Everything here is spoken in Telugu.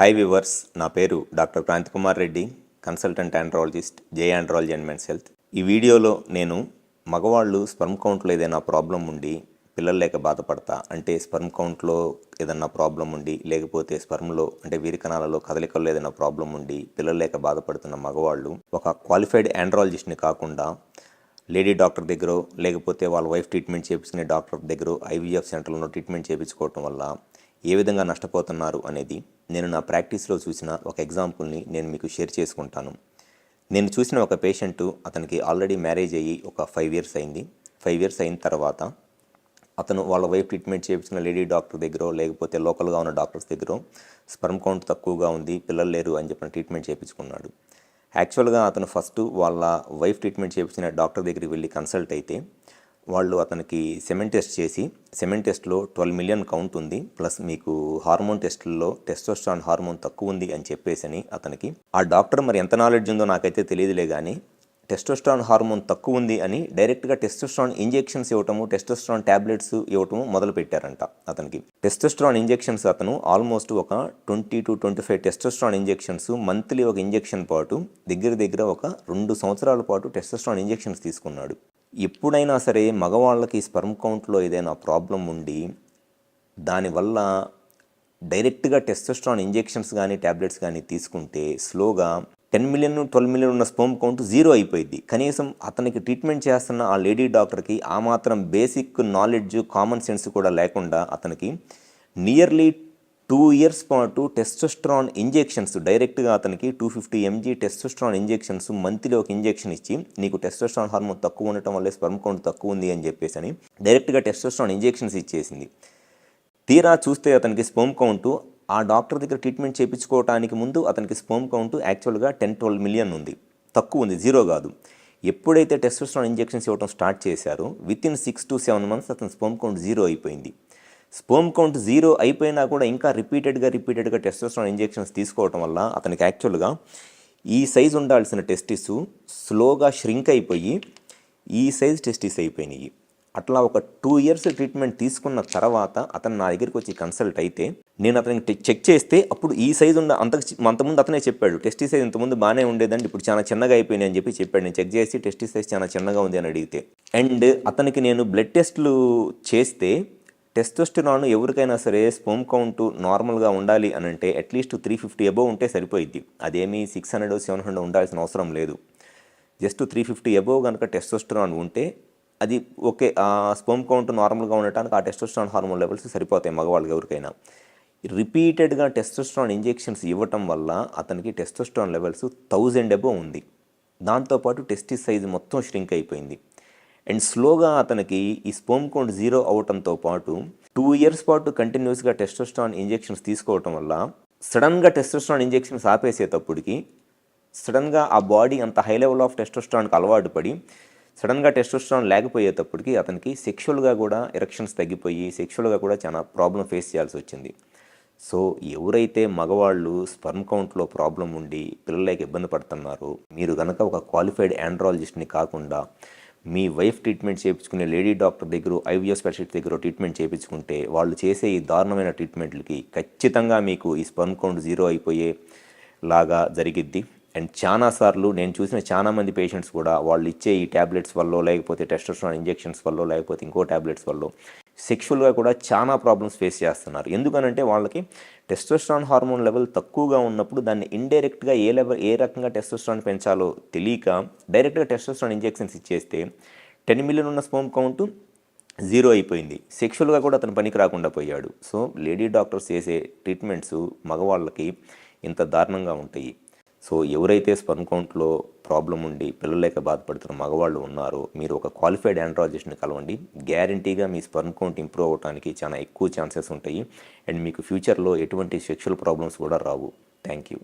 హై వివర్స్ నా పేరు doctor Kranti Kumar Reddy consultant andrologist J andrology and men's health ఈ వీడియోలో నేను మగవాళ్ళు స్పర్మ్ కౌంట్లో ఏదైనా ప్రాబ్లం ఉండి పిల్లలు లేక బాధపడతా అంటే స్పర్మ్ కౌంట్లో ఏదైనా ప్రాబ్లం ఉండి లేకపోతే స్పర్మ్లో అంటే వీరికణాలలో కదలికల్లో ఏదైనా ప్రాబ్లం ఉండి పిల్లలు లేక బాధపడుతున్న మగవాళ్ళు ఒక క్వాలిఫైడ్ ఆండ్రాలజిస్ట్ని కాకుండా లేడీ డాక్టర్ దగ్గర లేకపోతే వాళ్ళ వైఫ్ ట్రీట్మెంట్ చేయించుకునే డాక్టర్ దగ్గర ఐవీఎఫ్ సెంటర్లో ట్రీట్మెంట్ చేయించుకోవటం వల్ల ఏ విధంగా నష్టపోతున్నారు అనేది నేను నా ప్రాక్టీస్లో చూసిన ఒక ఎగ్జాంపుల్ని నేను మీకు షేర్ చేసుకుంటాను. నేను చూసిన ఒక పేషెంటు అతనికి ఆల్రెడీ మ్యారేజ్ అయ్యి ఒక ఫైవ్ ఇయర్స్ అయింది. ఫైవ్ ఇయర్స్ అయిన తర్వాత అతను వాళ్ళ వైఫ్ ట్రీట్మెంట్ చేయించిన లేడీ డాక్టర్ దగ్గర లేకపోతే లోకల్గా ఉన్న డాక్టర్స్ దగ్గర స్పర్మ్ కౌంట్ తక్కువగా ఉంది పిల్లలు లేరు అని చెప్పిన ట్రీట్మెంట్ చేయించుకున్నాడు. యాక్చువల్గా అతను ఫస్ట్ వాళ్ళ వైఫ్ ట్రీట్మెంట్ చేయించిన డాక్టర్ దగ్గరికి వెళ్ళి కన్సల్ట్ అయితే వాళ్ళు అతనికి సెమెన్ టెస్ట్ చేసి సెమెన్ టెస్ట్లో ట్వెల్వ్ మిలియన్ కౌంట్ ఉంది ప్లస్ మీకు హార్మోన్ టెస్టుల్లో టెస్టోస్ట్రాన్ హార్మోన్ తక్కువ ఉంది అని చెప్పేసి అని అతనికి ఆ డాక్టర్ మరి ఎంత నాలెడ్జ్ ఉందో నాకైతే తెలియదులే కానీ టెస్టోస్ట్రాన్ హార్మోన్ తక్కువ ఉంది అని డైరెక్ట్గా టెస్టోస్ట్రాన్ ఇంజెక్షన్స్ ఇవ్వటము టెస్టోస్ట్రాన్ టాబ్లెట్స్ ఇవ్వటము మొదలు పెట్టారంట అతనికి. టెస్టోస్ట్రాన్ ఇంజెక్షన్స్ అతను ఆల్మోస్ట్ ఒక twenty two twenty five testosterone injections monthly ఒక ఇంజెక్షన్ పాటు దగ్గర దగ్గర ఒక రెండు సంవత్సరాల పాటు టెస్టోస్ట్రాన్ ఇంజెక్షన్స్ తీసుకున్నాడు. ఎప్పుడైనా సరే మగవాళ్ళకి స్పర్మ్ కౌంట్లో ఏదైనా ప్రాబ్లం ఉండి దానివల్ల డైరెక్ట్గా టెస్టోస్ట్రాన్ ఇంజెక్షన్స్ కానీ ట్యాబ్లెట్స్ కానీ తీసుకుంటే స్లోగా టెన్ మిలియన్ ట్వెల్వ్ మిలియన్ ఉన్న స్పోమ్ కౌంట్ జీరో అయిపోయింది కనీసం అతనికి ట్రీట్మెంట్ చేస్తున్న ఆ లేడీ డాక్టర్కి ఆ మాత్రం బేసిక్ నాలెడ్జ్ కామన్ సెన్స్ కూడా లేకుండా అతనికి నియర్లీ టూ ఇయర్స్ పాటు టెస్టోస్ట్రాన్ ఇంజెక్షన్స్ డైరెక్ట్గా అతనికి two fifty MG testosterone injections monthly ఒక ఇంజెక్షన్ ఇచ్చి నీకు టెస్టోస్ట్రాన్ హార్మోన్ తక్కువ ఉండటం వల్ల స్పర్మ్ కౌంట్ తక్కువ ఉంది అని చెప్పేసి అని డైరెక్ట్గా టెస్టోస్ట్రాన్ ఇంజెక్షన్స్ ఇచ్చేసింది. తీరా చూస్తే అతనికి స్పోమ్ కౌంట్ ఆ డాక్టర్ దగ్గర ట్రీట్మెంట్ చేయించుకోవడానికి ముందు అతనికి స్పోమ్ కౌంట్ యాక్చువల్గా టెన్ ట్వెల్వ్ మిలియన్ ఉంది. తక్కువ ఉంది జీరో కాదు. ఎప్పుడైతే టెస్టోస్ట్రాన్ ఇంజెక్షన్స్ ఇవ్వడం స్టార్ట్ చేశారో within six to seven months అతని స్పోమ్ కౌంట్ జీరో అయిపోయింది. స్పోమ్ కౌంట్ జీరో అయిపోయినా కూడా ఇంకా రిపీటెడ్గా రిపీటెడ్గా టెస్టోస్ట్రాన్ ఇంజెక్షన్స్ తీసుకోవటం వల్ల అతనికి యాక్చువల్గా ఈ సైజ్ ఉండాల్సిన టెస్టిస్ స్లోగా ష్రింక్ అయిపోయి ఈ సైజ్ టెస్టిస్ అయిపోయినాయి. అట్లా ఒక టూ ఇయర్స్ ట్రీట్మెంట్ తీసుకున్న తర్వాత అతను నా దగ్గరికి వచ్చి కన్సల్ట్ అయితే నేను అతనికి చెక్ చేస్తే అప్పుడు ఈ సైజ్ ఉన్న అంత అంతకుముందు అతనే చెప్పాడు టెస్టి సైజ్ ఇంతకుముందు బాగానే ఉండేదండి ఇప్పుడు చాలా చిన్నగా అయిపోయింది అని చెప్పి చెప్పాడు. నేను చెక్ చేసి టెస్టి సైజ్ చాలా చిన్నగా ఉంది అని అడిగితే. అండ్ అతనికి నేను బ్లడ్ టెస్ట్లు చేస్తే టెస్టోస్టిరాన్ ఎవరికైనా సరే స్పోమ్ కౌంట్ నార్మల్గా ఉండాలి అని అంటే అట్లీస్ట్ త్రీ ఫిఫ్టీ అబోవ్ ఉంటే సరిపోయిద్ది. అదేమీ సిక్స్ హండ్రెడ్ సెవెన్ హండ్రెడ్ ఉండాల్సిన అవసరం లేదు. జస్ట్ త్రీ ఫిఫ్టీ అబోవ్ కనుక టెస్టోస్టిరాన్ ఉంటే అది ఓకే ఆ స్పోమ్ కౌంట్ నార్మల్గా ఉండటానికి ఆ టెస్టోస్ట్రాన్ హార్మోన్ లెవెల్స్ సరిపోతాయి మగవాళ్ళకి ఎవరికైనా. రిపీటెడ్గా టెస్టోస్ట్రాన్ ఇంజెక్షన్స్ ఇవ్వటం వల్ల అతనికి టెస్టోస్ట్రాన్ లెవెల్స్ థౌజండ్ అబోవ్ ఉంది. దాంతోపాటు టెస్టిస్ సైజ్ మొత్తం ష్రింక్ అయిపోయింది. అండ్ స్లోగా అతనికి ఈ స్పోమ్ కౌంట్ జీరో అవటంతో పాటు టూ ఇయర్స్ పాటు కంటిన్యూస్గా టెస్టోస్ట్రాన్ ఇంజెక్షన్స్ తీసుకోవటం వల్ల సడన్గా టెస్టోస్ట్రాన్ ఇంజెక్షన్స్ ఆపేసేటప్పటికి సడన్గా ఆ బాడీ అంత హై లెవెల్ ఆఫ్ టెస్టోస్ట్రాన్కి అలవాటు పడి సడన్గా టెస్టోస్ట్రాన్ లేకపోయేటప్పటికి అతనికి సెక్షువల్గా కూడా ఎరక్షన్స్ తగ్గిపోయి సెక్షువల్గా కూడా చాలా ప్రాబ్లం ఫేస్ చేయాల్సి వచ్చింది. సో ఎవరైతే మగవాళ్ళు స్పర్మ్ కౌంట్లో ప్రాబ్లం ఉండి పిల్లలకి ఇబ్బంది పడుతున్నారో మీరు కనుక ఒక క్వాలిఫైడ్ ఆండ్రాలజిస్ట్ని కాకుండా మీ వైఫ్ ట్రీట్మెంట్ చేయించుకునే లేడీ డాక్టర్ దగ్గర ఐవీఎస్ స్పెషలిస్ట్ దగ్గర ట్రీట్మెంట్ చేయించుకుంటే వాళ్ళు చేసే ఈ దారుణమైన ట్రీట్మెంట్లకి ఖచ్చితంగా మీకు ఈ స్పర్మ్ కౌంట్ జీరో అయిపోయే లాగా జరిగిద్ది. అండ్ చాలాసార్లు నేను చూసిన చాలా మంది పేషెంట్స్ కూడా వాళ్ళు ఇచ్చే ఈ ట్యాబ్లెట్స్ వల్ల లేకపోతే టెస్టోస్ట్రాన్ ఇంజెక్షన్స్ వల్ల లేకపోతే ఇంకో ట్యాబ్లెట్స్ వల్ల సెక్షువల్గా కూడా చాలా ప్రాబ్లమ్స్ ఫేస్ చేస్తున్నారు. ఎందుకనంటే వాళ్ళకి టెస్టోస్ట్రాన్ హార్మోన్ లెవెల్ తక్కువగా ఉన్నప్పుడు దాన్ని ఇండైరెక్ట్గా ఏ లెవెల్ ఏ రకంగా టెస్టోస్ట్రాన్ పెంచాలో తెలియక డైరెక్ట్గా టెస్టోస్ట్రాన్ ఇంజెక్షన్స్ ఇచ్చేస్తే టెన్ మిలియన్ ఉన్న స్పోమ్ కౌంటు జీరో అయిపోయింది. సెక్షువల్గా కూడా అతను పనికి రాకుండా పోయాడు. సో లేడీ డాక్టర్స్ చేసే ట్రీట్మెంట్స్ మగవాళ్ళకి ఇంత దారుణంగా ఉంటాయి. సో ఎవరైతే స్పర్మ్ కౌంట్లో ప్రాబ్లం ఉండి పిల్లలేక బాధపడుతున్న మగవాళ్ళు ఉన్నారో మీరు ఒక క్వాలిఫైడ్ ఆండ్రాలజిస్ట్ని కలవండి. గ్యారంటీగా మీ స్పర్మ్ కౌంట్ ఇంప్రూవ్ అవడానికి చాలా ఎక్కువ ఛాన్సెస్ ఉంటాయి. అండ్ మీకు ఫ్యూచర్లో ఎటువంటి సెక్షువల్ ప్రాబ్లమ్స్ కూడా రావు. Thank you